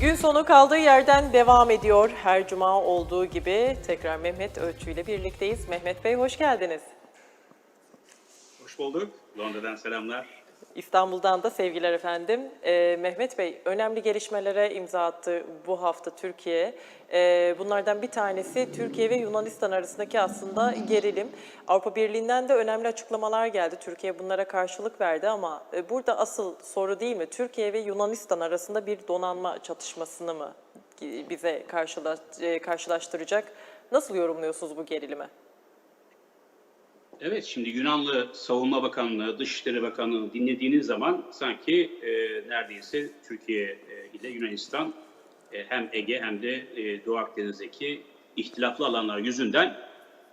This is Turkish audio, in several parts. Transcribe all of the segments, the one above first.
Gün sonu kaldığı yerden devam ediyor. Her cuma olduğu gibi tekrar Mehmet Ölçü ile birlikteyiz. Mehmet Bey hoş geldiniz. Hoş bulduk. Londra'dan selamlar. İstanbul'dan da sevgiler efendim. Ee, Mehmet Bey önemli gelişmelere imza attı bu hafta Türkiye. Ee, bunlardan bir tanesi Türkiye ve Yunanistan arasındaki aslında gerilim. Avrupa Birliği'nden de önemli açıklamalar geldi. Türkiye bunlara karşılık verdi ama e, burada asıl soru değil mi? Türkiye ve Yunanistan arasında bir donanma çatışmasını mı e, bize e, karşılaştıracak? Nasıl yorumluyorsunuz bu gerilimi? Evet, şimdi Yunanlı Savunma Bakanlığı, Dışişleri Bakanlığı'nı dinlediğiniz zaman sanki e, neredeyse Türkiye e, ile Yunanistan e, hem Ege hem de e, Doğu Akdeniz'deki ihtilaflı alanlar yüzünden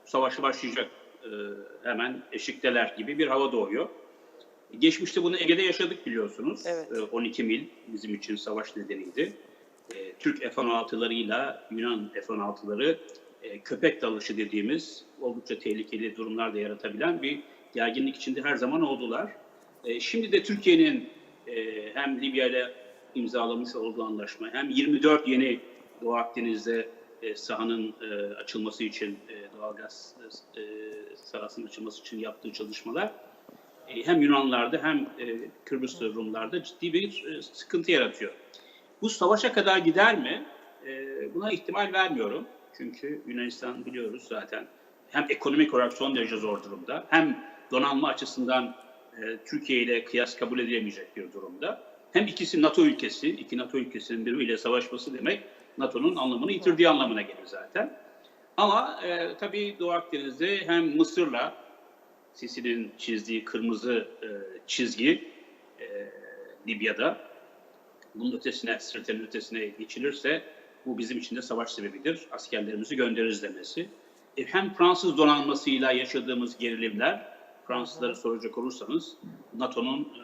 savaşı başlayacak e, hemen eşikteler gibi bir hava doğuyor. Geçmişte bunu Ege'de yaşadık biliyorsunuz. Evet. E, 12 mil bizim için savaş nedeniydi. E, Türk F-16'larıyla Yunan F-16'ları e, köpek dalışı dediğimiz oldukça tehlikeli durumlar da yaratabilen bir gerginlik içinde her zaman oldular. E, şimdi de Türkiye'nin e, hem Libya ile imzalamış olduğu anlaşma hem 24 yeni Doğu Akdeniz'de sahanın açılması için, e, doğalgaz e, sahasının açılması için yaptığı çalışmalar hem Yunanlarda hem e, Kıbrıs'ta Rumlarda ciddi bir sıkıntı yaratıyor. Bu savaşa kadar gider mi? Buna ihtimal vermiyorum. Çünkü Yunanistan biliyoruz zaten hem ekonomik olarak son derece zor durumda hem donanma açısından e, Türkiye ile kıyas kabul edilemeyecek bir durumda. Hem ikisi NATO ülkesi, iki NATO ülkesinin birbiriyle savaşması demek NATO'nun anlamını yitirdiği anlamına gelir zaten. Ama e, tabii Doğu Akdeniz'de hem Mısır'la Sisi'nin çizdiği kırmızı e, çizgi e, Libya'da bunun ötesine, Sirte'nin ötesine geçilirse bu bizim için de savaş sebebidir. Askerlerimizi göndeririz demesi. E, hem Fransız donanmasıyla yaşadığımız gerilimler, Fransızları soracak olursanız NATO'nun e,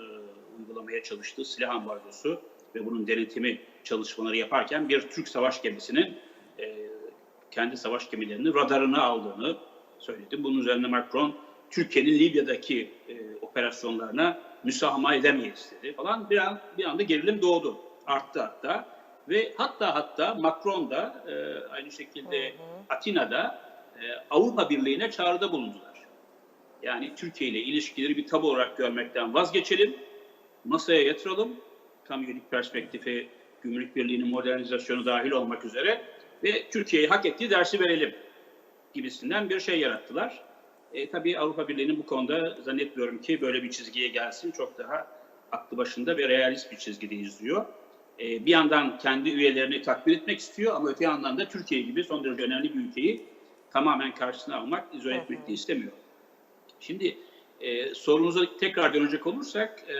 uygulamaya çalıştığı silah ambargosu ve bunun denetimi çalışmaları yaparken bir Türk savaş gemisinin e, kendi savaş gemilerinin radarını aldığını söyledi. Bunun üzerine Macron Türkiye'nin Libya'daki e, operasyonlarına müsamaha edemeyiz dedi falan. Bir, an, bir anda gerilim doğdu. Arttı hatta. Ve hatta hatta Macron da e, aynı şekilde Atina'da e, Avrupa Birliği'ne çağrıda bulundular. Yani Türkiye ile ilişkileri bir tabu olarak görmekten vazgeçelim, masaya yatıralım, tam yönelik perspektifi, gümrük birliğinin modernizasyonu dahil olmak üzere ve Türkiye'ye hak ettiği dersi verelim gibisinden bir şey yarattılar. E, tabii Avrupa Birliği'nin bu konuda zannetmiyorum ki böyle bir çizgiye gelsin. Çok daha aklı başında ve realist bir çizgide izliyor. E, bir yandan kendi üyelerini takdir etmek istiyor ama öte yandan da Türkiye gibi son derece önemli bir ülkeyi tamamen karşısına almak, izole etmek de istemiyor. Şimdi e, sorumuza tekrar dönecek olursak e,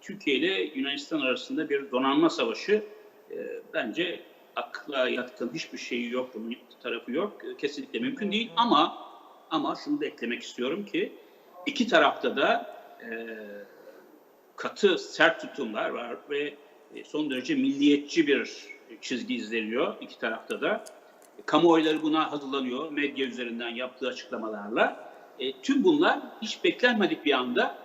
Türkiye ile Yunanistan arasında bir donanma savaşı e, bence akla yatkın hiçbir şeyi yok, bunun tarafı yok. E, Kesinlikle mümkün değil ama ama şunu da eklemek istiyorum ki iki tarafta da e, katı, sert tutumlar var ve son derece milliyetçi bir çizgi izleniyor iki tarafta da. Kamuoyları buna hazırlanıyor medya üzerinden yaptığı açıklamalarla. E, tüm bunlar hiç beklenmedik bir anda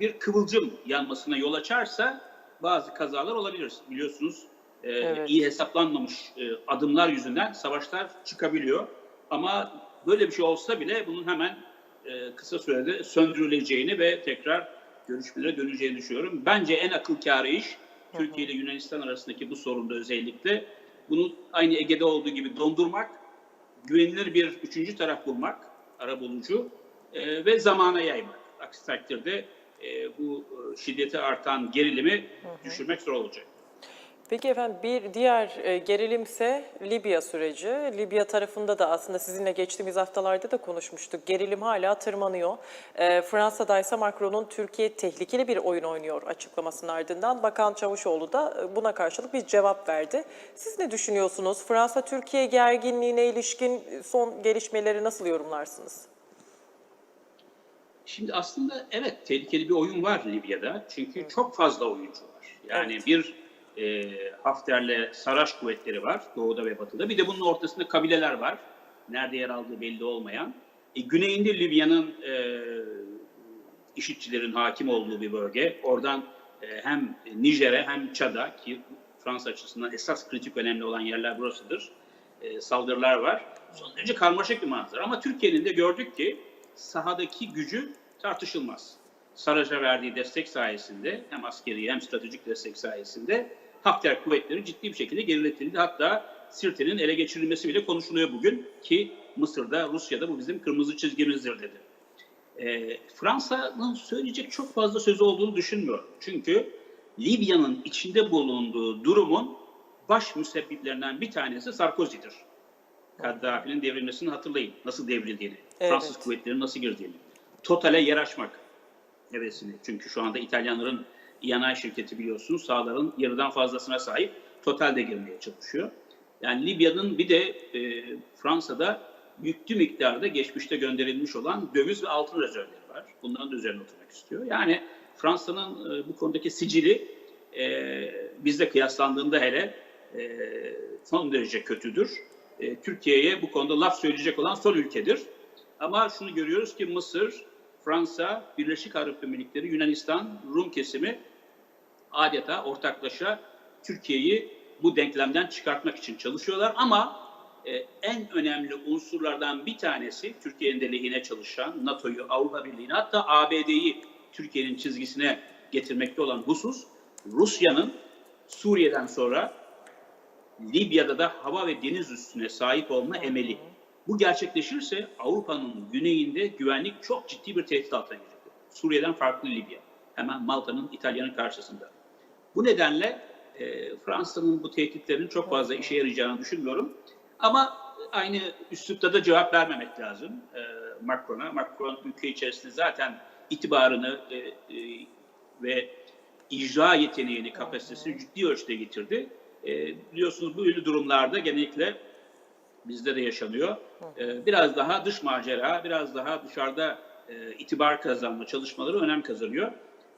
bir kıvılcım yanmasına yol açarsa bazı kazalar olabilir. Biliyorsunuz e, Evet. iyi hesaplanmamış e, adımlar yüzünden savaşlar çıkabiliyor. Ama böyle bir şey olsa bile bunun hemen e, kısa sürede söndürüleceğini ve tekrar görüşmelere döneceğini düşünüyorum. Bence en akıl kârı iş Türkiye ile Yunanistan arasındaki bu sorunda özellikle bunu aynı Ege'de olduğu gibi dondurmak, güvenilir bir üçüncü taraf bulmak, arabulucu e, ve zamana yaymak. Aksi takdirde e, bu e, şiddeti artan gerilimi düşürmek zor olacak. Peki efendim bir diğer e, gerilimse Libya süreci. Libya tarafında da aslında sizinle geçtiğimiz haftalarda da konuşmuştuk. Gerilim hala tırmanıyor. E, Fransa'da ise Macron'un Türkiye tehlikeli bir oyun oynuyor açıklamasının ardından Bakan Çavuşoğlu da e, buna karşılık bir cevap verdi. Siz ne düşünüyorsunuz? Fransa-Türkiye gerginliğine ilişkin son gelişmeleri nasıl yorumlarsınız? Şimdi aslında evet tehlikeli bir oyun var Libya'da. Çünkü çok fazla oyuncu var. Yani Evet. bir e, Hafter'le Saraç kuvvetleri var doğuda ve batıda. Bir de bunun ortasında kabileler var. Nerede yer aldığı belli olmayan. E, güneyinde Libya'nın e, işitçilerin hakim olduğu bir bölge. Oradan e, hem Nijer'e hem Çad'a ki Fransa açısından esas kritik önemli olan yerler burasıdır. E, saldırılar var. Son derece karmaşık bir manzara. Ama Türkiye'nin de gördük ki sahadaki gücü tartışılmaz. Saraç'a verdiği destek sayesinde hem askeri hem stratejik destek sayesinde Hafter kuvvetleri ciddi bir şekilde geriletildi. Hatta Sirte'nin ele geçirilmesi bile konuşuluyor bugün ki Mısır'da, Rusya'da bu bizim kırmızı çizgimizdir dedi. E, Fransa'nın söyleyecek çok fazla sözü olduğunu düşünmüyorum. Çünkü Libya'nın içinde bulunduğu durumun baş müsebbiplerinden bir tanesi Sarkozy'dir. Kaddafi'nin devrilmesini hatırlayın. Nasıl devrildiğini, Evet. Fransız kuvvetlerinin nasıl girdiğini. Total'e yer açmak hevesini. Çünkü şu anda İtalyanların İyanay şirketi biliyorsunuz sahaların yarıdan fazlasına sahip. Total de girmeye çalışıyor. Yani Libya'nın bir de e, Fransa'da yüklü miktarda geçmişte gönderilmiş olan döviz ve altın rezervleri var. Bunların da üzerine oturmak istiyor. Yani Fransa'nın e, bu konudaki sicili e, bizle kıyaslandığında hele e, son derece kötüdür. E, Türkiye'ye bu konuda laf söyleyecek olan son ülkedir. Ama şunu görüyoruz ki Mısır, Fransa, Birleşik Arap Emirlikleri, Yunanistan, Rum kesimi adeta ortaklaşa Türkiye'yi bu denklemden çıkartmak için çalışıyorlar. Ama e, en önemli unsurlardan bir tanesi Türkiye'nin de lehine çalışan NATO'yu, Avrupa Birliği'ni hatta ABD'yi Türkiye'nin çizgisine getirmekte olan husus Rusya'nın Suriye'den sonra Libya'da da hava ve deniz üstüne sahip olma emeli. Bu gerçekleşirse Avrupa'nın güneyinde güvenlik çok ciddi bir tehdit altına girecek. Suriye'den farklı Libya. Hemen Malta'nın, İtalya'nın karşısında. Bu nedenle e, Fransa'nın bu tehditlerin çok fazla işe yarayacağını düşünmüyorum. Ama aynı üslupta da cevap vermemek lazım e, Macron'a. Macron ülke içerisinde zaten itibarını e, e, ve icra yeteneğini, kapasitesini ciddi ölçüde getirdi. E, biliyorsunuz böyle durumlarda genellikle bizde de yaşanıyor. E, biraz daha dış macera, biraz daha dışarıda e, itibar kazanma çalışmaları önem kazanıyor.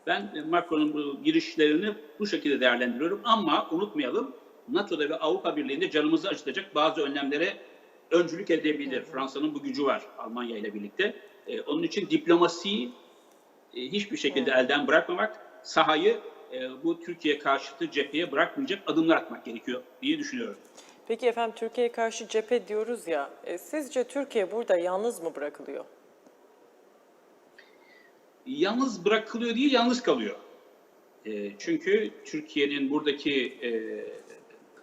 Ben e, Macron'un bu girişlerini bu şekilde değerlendiriyorum ama unutmayalım NATO'da ve Avrupa Birliği'nde canımızı acıtacak bazı önlemlere öncülük edebilir. Fransa'nın bu gücü var Almanya ile birlikte. E, onun için diplomasiyi e, hiçbir şekilde elden bırakmamak, sahayı e, bu Türkiye karşıtı cepheye bırakmayacak adımlar atmak gerekiyor diye düşünüyorum. Peki efendim Türkiye'ye karşı cephe diyoruz ya, e, sizce Türkiye burada yalnız mı bırakılıyor? Yalnız bırakılıyor değil, yalnız kalıyor. E, çünkü Türkiye'nin buradaki e,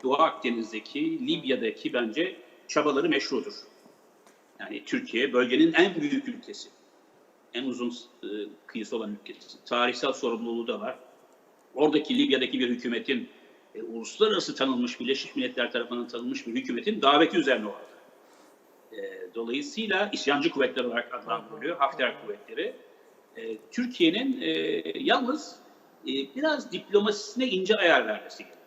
Doğu Akdeniz'deki, Libya'daki bence çabaları meşrudur. Yani Türkiye bölgenin en büyük ülkesi. En uzun e, kıyısı olan ülkesi. Tarihsel sorumluluğu da var. Oradaki Libya'daki bir hükümetin, e, uluslararası tanınmış, Birleşmiş Milletler tarafından tanınmış bir hükümetin daveti üzerine orada. E, dolayısıyla isyancı kuvvetler olarak adlandırılıyor, Hafter kuvvetleri. E, Türkiye'nin e, yalnız e, biraz diplomasisine ince ayar vermesi gerekiyor.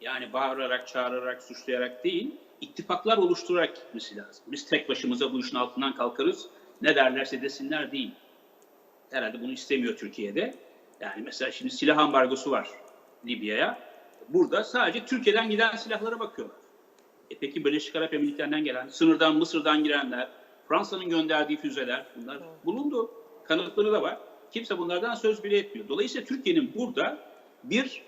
Yani bağırarak, çağırarak, suçlayarak değil, ittifaklar oluşturarak gitmesi lazım. Biz tek başımıza bu işin altından kalkarız, ne derlerse desinler değil. Herhalde bunu istemiyor Türkiye'de. Yani mesela şimdi silah ambargosu var Libya'ya. Burada sadece Türkiye'den giden silahlara bakıyorlar. E peki Birleşik Arap Emirlikleri'nden gelen, sınırdan Mısır'dan girenler, Fransa'nın gönderdiği füzeler bunlar bulundu. Kanıtları da var. Kimse bunlardan söz bile etmiyor. Dolayısıyla Türkiye'nin burada bir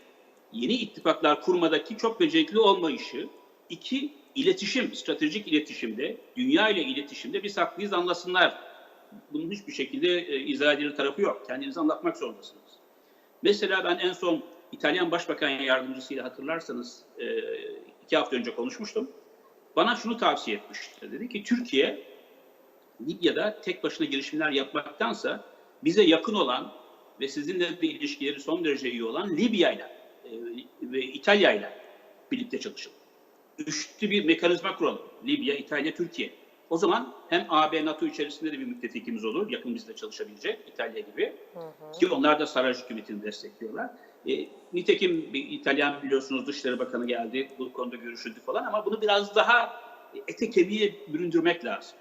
yeni ittifaklar kurmadaki çok becerikli olmayışı, iki iletişim, stratejik iletişimde, dünya ile iletişimde biz haklıyız anlasınlar. Bunun hiçbir şekilde e, izah edilir tarafı yok. Kendinizi anlatmak zorundasınız. Mesela ben en son İtalyan Başbakan Yardımcısıyla hatırlarsanız e, iki hafta önce konuşmuştum. Bana şunu tavsiye etmişti. Dedi ki Türkiye Libya'da tek başına girişimler yapmaktansa bize yakın olan ve sizinle de ilişkileri son derece iyi olan Libya'yla e, ve İtalya'yla birlikte çalışalım. Üçlü bir mekanizma kuralım. Libya, İtalya, Türkiye. O zaman hem AB, NATO içerisinde de bir müttefikimiz olur. Yakın bizle çalışabilecek İtalya gibi. Ki onlar da Saraj hükümetini destekliyorlar. E, nitekim bir İtalyan biliyorsunuz Dışişleri Bakanı geldi. Bu konuda görüşüldü falan ama bunu biraz daha ete kemiğe büründürmek lazım.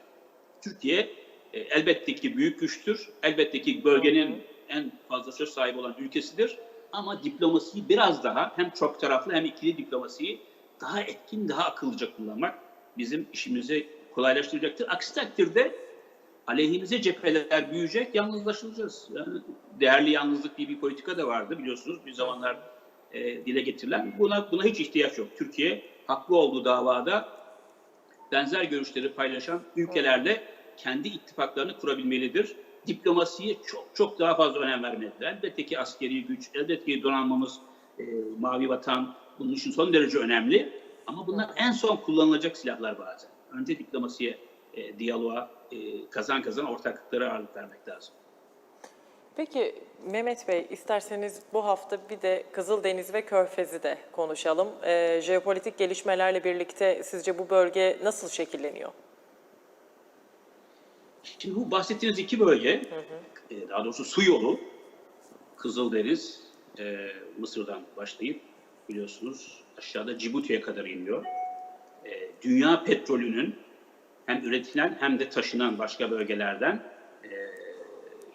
Türkiye e, elbette ki büyük güçtür. Elbette ki bölgenin en fazla söz sahibi olan ülkesidir. Ama diplomasiyi biraz daha hem çok taraflı hem ikili diplomasiyi daha etkin, daha akıllıca kullanmak bizim işimizi kolaylaştıracaktır. Aksi takdirde aleyhimize cepheler büyüyecek, yalnızlaşılacağız. Yani değerli yalnızlık diye bir politika da vardı biliyorsunuz. Bir zamanlar e, dile getirilen. Buna buna hiç ihtiyaç yok. Türkiye haklı olduğu davada benzer görüşleri paylaşan ülkelerle kendi ittifaklarını kurabilmelidir. Diplomasiye çok çok daha fazla önem vermelidir. Elbette ki askeri güç, elbette ki donanmamız, e, mavi vatan bunun için son derece önemli. Ama bunlar en son kullanılacak silahlar bazen. Önce diplomasiye, e, diyaloğa, e, kazan kazan ortaklıklara ağırlık vermek lazım. Peki Mehmet Bey isterseniz bu hafta bir de Kızıldeniz ve Körfez'i de konuşalım. Ee, jeopolitik gelişmelerle birlikte sizce bu bölge nasıl şekilleniyor? Şimdi bu bahsettiğiniz iki bölge, e, daha doğrusu su yolu, Kızıldeniz, e, Mısır'dan başlayıp biliyorsunuz aşağıda Cibuti'ye kadar iniyor. E, dünya petrolünün hem üretilen hem de taşınan başka bölgelerden e,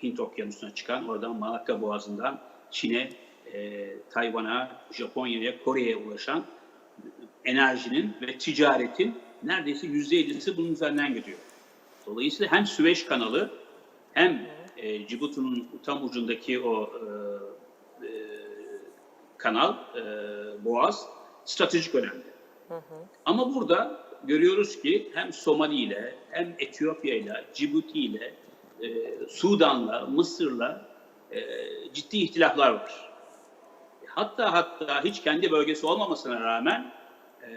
Hint Okyanusu'na çıkan, oradan Malakka Boğazı'ndan Çin'e, e, Tayvan'a, Japonya'ya, Kore'ye ulaşan enerjinin ve ticaretin neredeyse yüzde 50'si bunun üzerinden gidiyor. Dolayısıyla hem Süveyş kanalı hem e, Cibuti'nin tam ucundaki o e, e, kanal, e, boğaz stratejik önemli. Ama burada görüyoruz ki hem Somali ile hem Etiyopya ile, Cibuti ile, e, Sudan'la, Mısır'la e, ciddi ihtilaflar var. Hatta hatta hiç kendi bölgesi olmamasına rağmen e,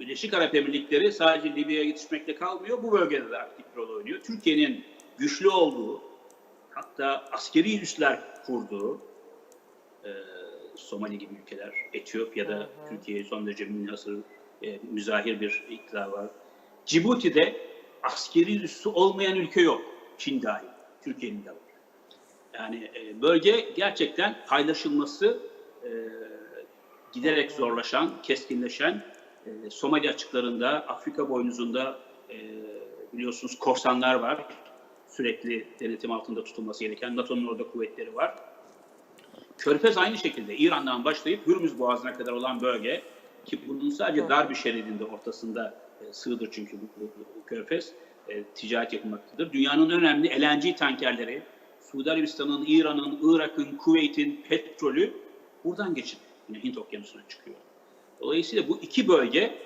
Birleşik Arap Emirlikleri sadece Libya'ya yetişmekle kalmıyor. Bu bölgede de aktif rol oynuyor. Türkiye'nin güçlü olduğu, hatta askeri üsler kurduğu e, Somali gibi ülkeler, Etiyopya'da Türkiye'ye son derece münhasır, e, müzahir bir iktidar var. Cibuti'de askeri üssü olmayan ülke yok. Çin dahil. Türkiye'nin de var. Yani e, bölge gerçekten paylaşılması e, giderek zorlaşan, keskinleşen e, Somali açıklarında, Afrika boynuzunda e, biliyorsunuz korsanlar var. Sürekli denetim altında tutulması gereken NATO'nun orada kuvvetleri var. Körfez aynı şekilde İran'dan başlayıp Hürmüz Boğazı'na kadar olan bölge ki bunun sadece dar bir şeridinde ortasında e, sığdır çünkü bu, bu, bu Körfez e, ticaret yapılmaktadır. Dünyanın önemli LNG tankerleri, Suudi Arabistan'ın, İran'ın, Irak'ın, Kuveyt'in petrolü buradan geçip yine Hint Okyanusu'na çıkıyor. Dolayısıyla bu iki bölge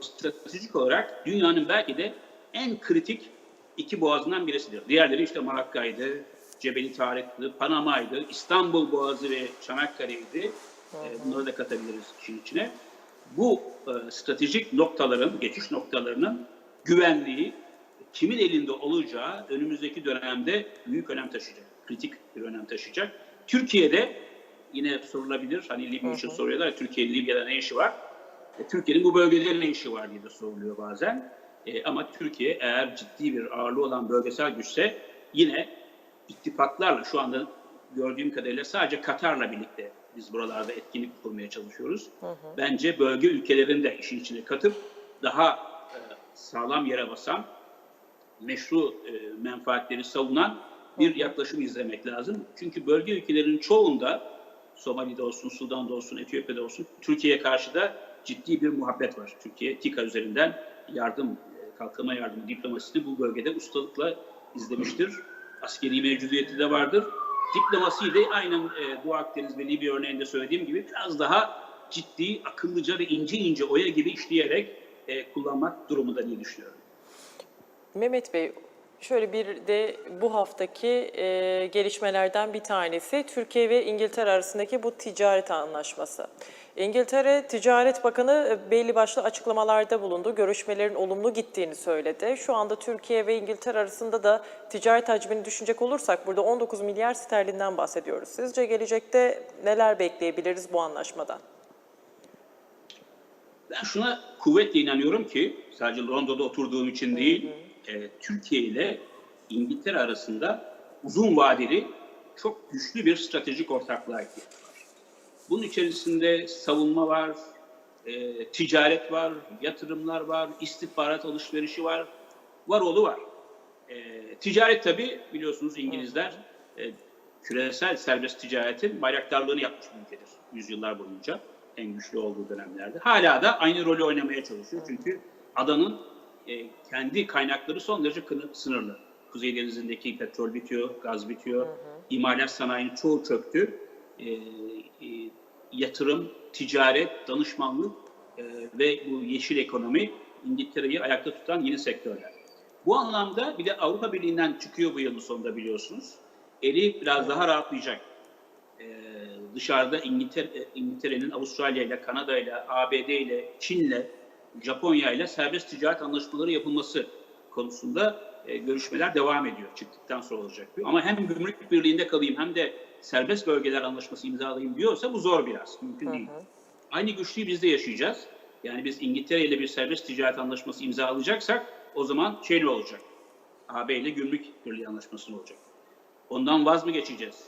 stratejik olarak dünyanın belki de en kritik iki boğazından birisidir. Diğerleri işte Malakka'ydı, Cebeli Tarık'tı, Panama'ydı, İstanbul Boğazı ve Çanakkale'ydi. E, Bunları da katabiliriz işin içine. Bu e, stratejik noktaların, geçiş noktalarının güvenliği kimin elinde olacağı önümüzdeki dönemde büyük önem taşıyacak. Kritik bir önem taşıyacak. Türkiye'de yine sorulabilir. Hani Libya için soruyorlar. Türkiye'nin Libya'da ne işi var? E, Türkiye'nin bu bölgede ne işi var diye de soruluyor bazen. E, ama Türkiye eğer ciddi bir ağırlığı olan bölgesel güçse yine ittifaklarla şu anda gördüğüm kadarıyla sadece Katar'la birlikte biz buralarda etkinlik kurmaya çalışıyoruz. Bence bölge ülkelerini de işin içine katıp daha e, sağlam yere basan, meşru e, menfaatleri savunan bir yaklaşım izlemek lazım. Çünkü bölge ülkelerinin çoğunda Somali'de olsun, Sudan'da olsun, Etiyopya'da olsun Türkiye'ye karşı da ciddi bir muhabbet var. Türkiye TİKA üzerinden yardım, e, kalkınma yardımı diplomasisini bu bölgede ustalıkla izlemiştir. Askeri mevcudiyeti de vardır. Diplomasiyi de aynen e, Doğu Akdeniz ve Libya örneğinde söylediğim gibi biraz daha ciddi, akıllıca ve ince ince oya gibi işleyerek e, kullanmak durumunda diye düşünüyorum. Mehmet Bey, şöyle bir de bu haftaki e, gelişmelerden bir tanesi Türkiye ve İngiltere arasındaki bu ticaret anlaşması. İngiltere Ticaret Bakanı e, belli başlı açıklamalarda bulundu. Görüşmelerin olumlu gittiğini söyledi. Şu anda Türkiye ve İngiltere arasında da ticaret hacmini düşünecek olursak burada 19 milyar sterlinden bahsediyoruz. Sizce gelecekte neler bekleyebiliriz bu anlaşmadan? Ben şuna kuvvetle inanıyorum ki sadece Londra'da oturduğum için değil, e, Türkiye ile İngiltere arasında uzun vadeli çok güçlü bir stratejik ortaklığa ihtiyaç. Bunun içerisinde savunma var, e, ticaret var, yatırımlar var, istihbarat alışverişi var, var oğlu var. E, ticaret tabii biliyorsunuz İngilizler e, küresel serbest ticaretin bayraktarlığını yapmış bir ülkedir yüzyıllar boyunca en güçlü olduğu dönemlerde. Hala da aynı rolü oynamaya çalışıyor çünkü adanın e, kendi kaynakları son derece sınırlı. Kuzey Denizi'ndeki petrol bitiyor, gaz bitiyor, imalat sanayinin çoğu çöktü. e, yatırım, ticaret, danışmanlık e, ve bu yeşil ekonomi İngiltere'yi ayakta tutan yeni sektörler. Bu anlamda bir de Avrupa Birliği'nden çıkıyor bu yılın sonunda biliyorsunuz. Eli biraz daha rahatlayacak. Ee, dışarıda İngiltere, İngiltere'nin Avustralya ile, Kanada ile, ABD ile, Çin ile, Japonya ile serbest ticaret anlaşmaları yapılması konusunda e, görüşmeler devam ediyor. Çıktıktan sonra olacak. bu. Ama hem gümrük birliğinde kalayım hem de serbest bölgeler anlaşması imzalayayım diyorsa bu zor biraz. Mümkün değil. Aynı güçlüğü biz de yaşayacağız. Yani biz İngiltere ile bir serbest ticaret anlaşması imzalayacaksak o zaman şey ne olacak? AB ile gümrük birliği anlaşması olacak? Ondan vaz mı geçeceğiz?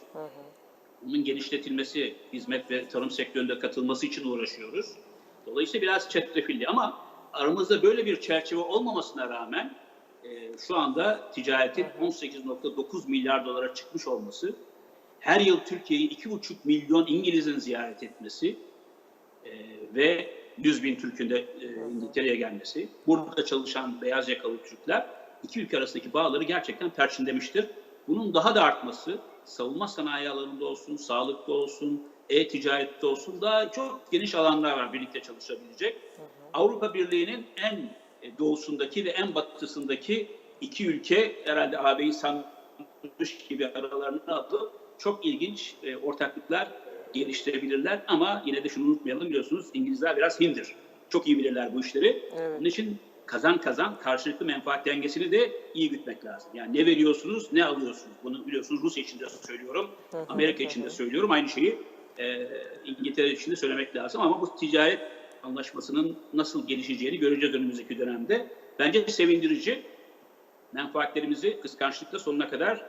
Bunun genişletilmesi, hizmet ve tarım sektöründe katılması için uğraşıyoruz. Dolayısıyla biraz çetrefilli ama aramızda böyle bir çerçeve olmamasına rağmen e, şu anda ticaretin 18.9 milyar dolara çıkmış olması, her yıl Türkiye'yi 2,5 milyon İngiliz'in ziyaret etmesi e, ve 100 bin Türk'ün de e, İngiltere'ye gelmesi, burada çalışan beyaz yakalı Türkler iki ülke arasındaki bağları gerçekten perçinlemiştir. Bunun daha da artması, savunma sanayi alanında olsun, sağlıkta olsun, e-ticarette olsun daha çok geniş alanlar var birlikte çalışabilecek. Avrupa Birliği'nin en e, doğusundaki ve en batısındaki iki ülke herhalde AB'yi sanmış gibi aralarına alıp çok ilginç e, ortaklıklar geliştirebilirler. Ama yine de şunu unutmayalım biliyorsunuz İngilizler biraz hindir. Çok iyi bilirler bu işleri. Evet. Bunun için kazan kazan karşılıklı menfaat dengesini de iyi gütmek lazım. Yani ne veriyorsunuz, ne alıyorsunuz. Bunu biliyorsunuz Rusya için de söylüyorum, Amerika için de söylüyorum. Aynı şeyi e, İngiltere için de söylemek lazım. Ama bu ticaret anlaşmasının nasıl gelişeceğini göreceğiz önümüzdeki dönemde. Bence sevindirici. Menfaatlerimizi kıskançlıkla sonuna kadar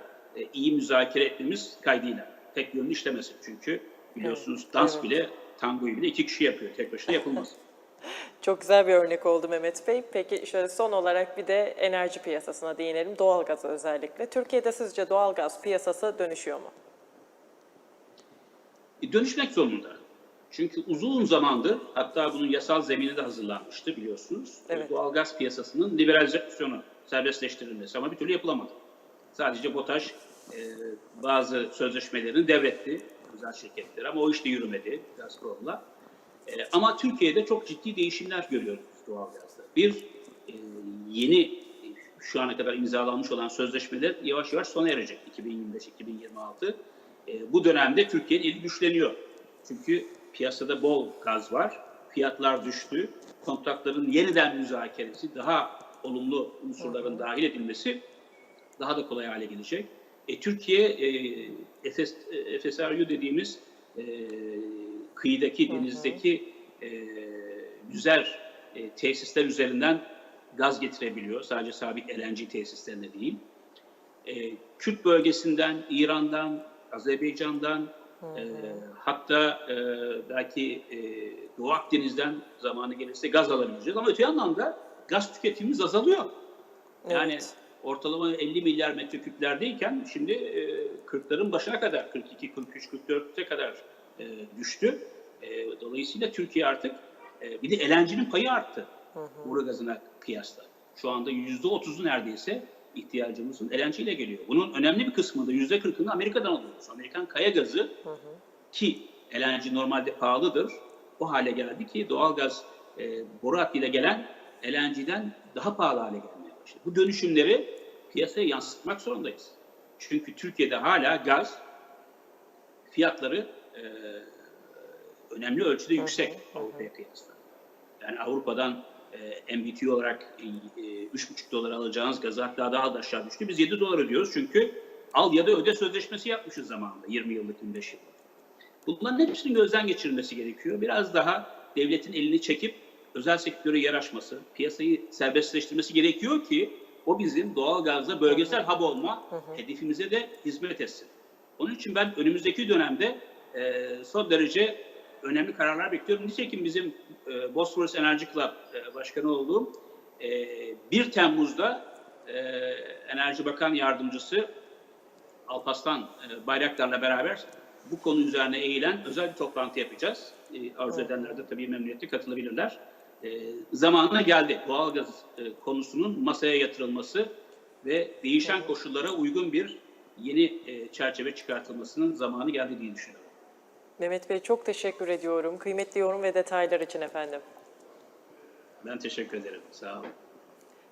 iyi müzakere etmemiz kaydıyla. Tek yönlü işlemesin çünkü biliyorsunuz dans evet. bile, tangoyu bile iki kişi yapıyor. Tek başına yapılmaz. Çok güzel bir örnek oldu Mehmet Bey. Peki şöyle son olarak bir de enerji piyasasına değinelim. Doğalgaza özellikle. Türkiye'de sizce doğalgaz piyasası dönüşüyor mu? E, dönüşmek zorunda. Çünkü uzun zamandır hatta bunun yasal zemini de hazırlanmıştı biliyorsunuz. Evet. Doğalgaz piyasasının liberalizasyonu, serbestleştirilmesi ama bir türlü yapılamadı. Sadece BOTAŞ e, bazı sözleşmelerini devretti özel şirketlere ama o iş de yürümedi Gazprom'la. E, ama Türkiye'de çok ciddi değişimler görüyoruz doğalgazda. Bir, e, yeni şu ana kadar imzalanmış olan sözleşmeler yavaş yavaş sona erecek 2025-2026. E, bu dönemde Türkiye'nin eli güçleniyor. Çünkü piyasada bol gaz var, fiyatlar düştü, kontratların yeniden müzakeresi, daha olumlu unsurların dahil edilmesi daha da kolay hale gelecek. E, Türkiye e, FS, e, FSRU dediğimiz e, kıyıdaki, denizdeki e, güzel e, tesisler üzerinden gaz getirebiliyor. Sadece sabit LNG tesislerine değil. E, Kürt bölgesinden, İran'dan, Azerbaycan'dan, e, hatta e, belki e, Doğu Akdeniz'den zamanı gelirse gaz alabileceğiz. Ama öte yandan da gaz tüketimimiz azalıyor. Yani Evet. Ortalama 50 milyar metreküplerdeyken şimdi e, 40'ların başına kadar 42, 43, 44'e kadar e, düştü. E, dolayısıyla Türkiye artık e, bir de LNG'nin payı arttı Uğur gazına kıyasla. Şu anda %30'u neredeyse ihtiyacımızın LNG ile geliyor. Bunun önemli bir kısmını da %40'ını Amerika'dan alıyoruz. Amerikan kaya gazı ki LNG normalde pahalıdır. O hale geldi ki doğalgaz e, boru hattıyla gelen LNG'den daha pahalı hale gelmeye başladı. Bu dönüşümleri piyasaya yansıtmak zorundayız. Çünkü Türkiye'de hala gaz fiyatları e, önemli ölçüde yüksek Avrupa'ya kıyasla. Yani Avrupa'dan e, MBT olarak e, e, 3,5 dolar alacağınız gazı hatta daha da aşağı düştü. Biz 7 dolar ödüyoruz çünkü al ya da öde sözleşmesi yapmışız zamanında 20 yıllık 25 yıllık. Bunların hepsinin gözden geçirilmesi gerekiyor. Biraz daha devletin elini çekip özel sektöre yer açması, piyasayı serbestleştirmesi gerekiyor ki o bizim doğal gazda bölgesel hub olma hedefimize de hizmet etsin. Onun için ben önümüzdeki dönemde e, son derece önemli kararlar bekliyorum. Nitekim bizim e, Bosphorus Enerji Club e, başkanı olduğum e, 1 Temmuz'da e, Enerji Bakan Yardımcısı Alpaslan e, Bayraktar'la beraber bu konu üzerine eğilen özel bir toplantı yapacağız. E, arzu edenler de tabii memnuniyetle katılabilirler. E, zamanına geldi doğalgaz e, konusunun masaya yatırılması ve değişen koşullara uygun bir yeni e, çerçeve çıkartılmasının zamanı geldi diye düşünüyorum. Mehmet Bey çok teşekkür ediyorum. Kıymetli yorum ve detaylar için efendim. Ben teşekkür ederim. Sağ olun.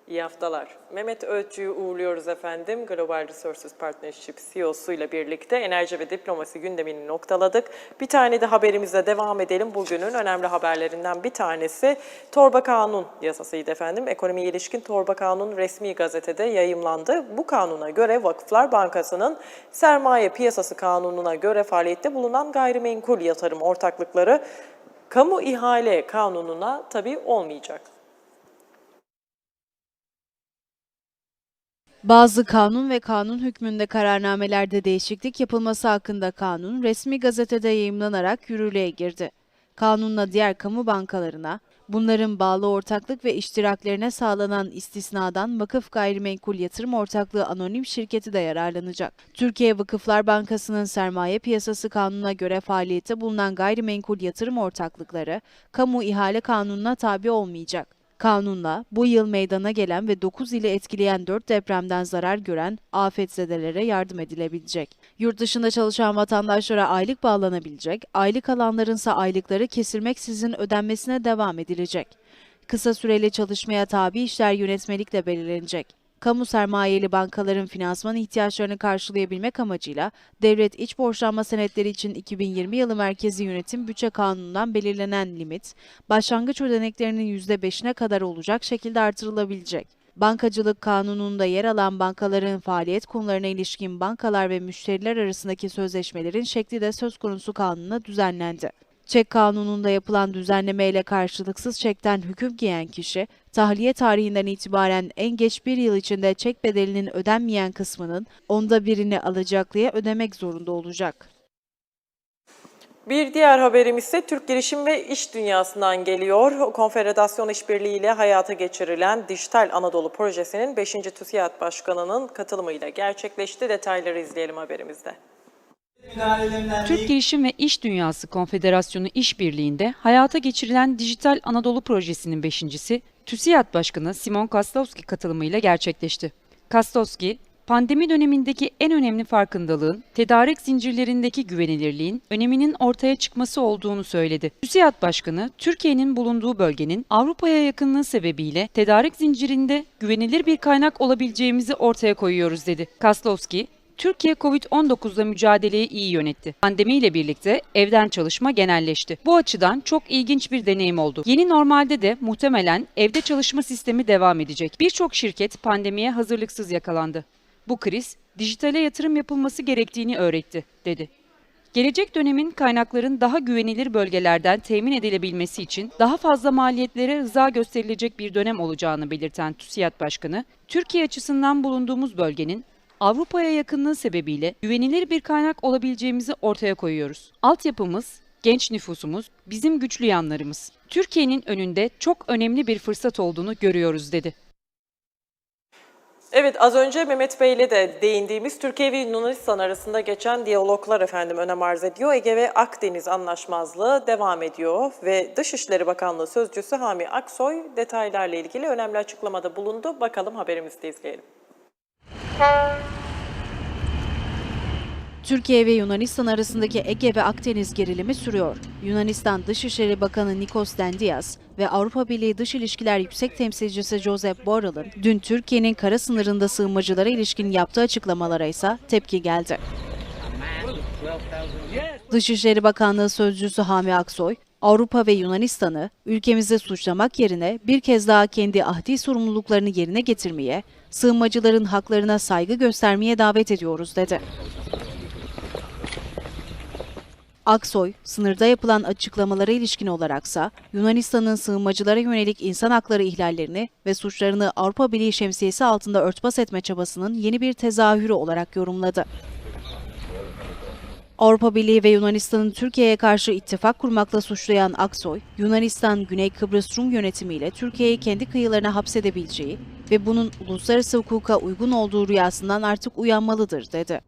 İyi haftalar. Mehmet Öğütçü'yü uğurluyoruz efendim. Global Resources Partnership CEO'suyla birlikte enerji ve diplomasi gündemini noktaladık. Bir tane de haberimizle devam edelim. Bugünün önemli haberlerinden bir tanesi Torba Kanun yasasıydı efendim. Ekonomiye ilişkin Torba Kanun resmi gazetede yayımlandı. Bu kanuna göre Vakıflar Bankası'nın sermaye piyasası kanununa göre faaliyette bulunan gayrimenkul yatırım ortaklıkları kamu ihale kanununa tabi olmayacak. Bazı kanun ve kanun hükmünde kararnamelerde değişiklik yapılması hakkında kanun resmi gazetede yayımlanarak yürürlüğe girdi. Kanunla diğer kamu bankalarına, bunların bağlı ortaklık ve iştiraklerine sağlanan istisnadan Vakıf Gayrimenkul Yatırım Ortaklığı Anonim Şirketi de yararlanacak. Türkiye Vakıflar Bankası'nın sermaye piyasası kanununa göre faaliyette bulunan gayrimenkul yatırım ortaklıkları, kamu ihale kanununa tabi olmayacak. Kanunla bu yıl meydana gelen ve 9 ili etkileyen 4 depremden zarar gören afetzedelere yardım edilebilecek. Yurt dışında çalışan vatandaşlara aylık bağlanabilecek, aylık alanlarınsa aylıkları kesilmeksizin ödenmesine devam edilecek. Kısa süreli çalışmaya tabi işler yönetmelikle belirlenecek. Kamu sermayeli bankaların finansman ihtiyaçlarını karşılayabilmek amacıyla devlet iç borçlanma senetleri için 2020 yılı Merkezi Yönetim Bütçe Kanunu'ndan belirlenen limit, başlangıç ödeneklerinin %5'ine kadar olacak şekilde artırılabilecek. Bankacılık Kanunu'nda yer alan bankaların faaliyet konularına ilişkin bankalar ve müşteriler arasındaki sözleşmelerin şekli de söz konusu kanuna düzenlendi. Çek kanununda yapılan düzenlemeyle karşılıksız çekten hüküm giyen kişi, tahliye tarihinden itibaren en geç bir yıl içinde çek bedelinin ödenmeyen kısmının onda birini alacaklıya ödemek zorunda olacak. Bir diğer haberimiz ise Türk girişim ve iş dünyasından geliyor. Konfederasyon İşbirliği ile hayata geçirilen Dijital Anadolu Projesi'nin 5. TÜSİAD Başkanı'nın katılımıyla gerçekleşti. Detayları izleyelim haberimizde. Türk Girişim ve İş Dünyası Konfederasyonu İşbirliği'nde hayata geçirilen Dijital Anadolu Projesi'nin beşincisi TÜSİAD Başkanı Simon Kastowski katılımıyla gerçekleşti. Kastowski, pandemi dönemindeki en önemli farkındalığın tedarik zincirlerindeki güvenilirliğin öneminin ortaya çıkması olduğunu söyledi. TÜSİAD Başkanı, Türkiye'nin bulunduğu bölgenin Avrupa'ya yakınlığı sebebiyle tedarik zincirinde güvenilir bir kaynak olabileceğimizi ortaya koyuyoruz dedi. Kastowski, Türkiye Covid-19'la mücadeleyi iyi yönetti. Pandemiyle birlikte evden çalışma genelleşti. Bu açıdan çok ilginç bir deneyim oldu. Yeni normalde de muhtemelen evde çalışma sistemi devam edecek. Birçok şirket pandemiye hazırlıksız yakalandı. Bu kriz dijitale yatırım yapılması gerektiğini öğretti, dedi. Gelecek dönemin kaynakların daha güvenilir bölgelerden temin edilebilmesi için daha fazla maliyetlere rıza gösterilecek bir dönem olacağını belirten TÜSİAD Başkanı, Türkiye açısından bulunduğumuz bölgenin Avrupa'ya yakınlığı sebebiyle güvenilir bir kaynak olabileceğimizi ortaya koyuyoruz. Altyapımız, genç nüfusumuz, bizim güçlü yanlarımız. Türkiye'nin önünde çok önemli bir fırsat olduğunu görüyoruz dedi. Evet az önce Mehmet Bey ile de değindiğimiz Türkiye ve Yunanistan arasında geçen diyaloglar efendim önem arz ediyor. Ege ve Akdeniz anlaşmazlığı devam ediyor ve Dışişleri Bakanlığı Sözcüsü Hami Aksoy detaylarla ilgili önemli açıklamada bulundu. Bakalım haberimizde izleyelim. Türkiye ve Yunanistan arasındaki Ege ve Akdeniz gerilimi sürüyor. Yunanistan Dışişleri Bakanı Nikos Dendias ve Avrupa Birliği Dış İlişkiler Yüksek Temsilcisi Josep Borrell'ın dün Türkiye'nin kara sınırında sığınmacılara ilişkin yaptığı açıklamalara ise tepki geldi. Dışişleri Bakanlığı Sözcüsü Hami Aksoy, Avrupa ve Yunanistan'ı ülkemizi suçlamak yerine bir kez daha kendi ahdi sorumluluklarını yerine getirmeye, sığınmacıların haklarına saygı göstermeye davet ediyoruz dedi. Aksoy, sınırda yapılan açıklamalara ilişkin olaraksa Yunanistan'ın sığınmacılara yönelik insan hakları ihlallerini ve suçlarını Avrupa Birliği şemsiyesi altında örtbas etme çabasının yeni bir tezahürü olarak yorumladı. Avrupa Birliği ve Yunanistan'ın Türkiye'ye karşı ittifak kurmakla suçlayan Aksoy, Yunanistan Güney Kıbrıs Rum yönetimiyle Türkiye'yi kendi kıyılarına hapsedebileceği ve bunun uluslararası hukuka uygun olduğu rüyasından artık uyanmalıdır dedi.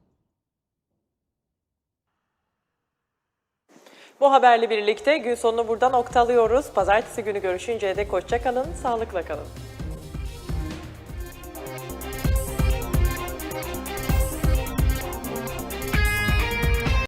Bu haberle birlikte gün sonunu burada noktalıyoruz. Pazartesi günü görüşünceye dek hoşça kalın, sağlıkla kalın.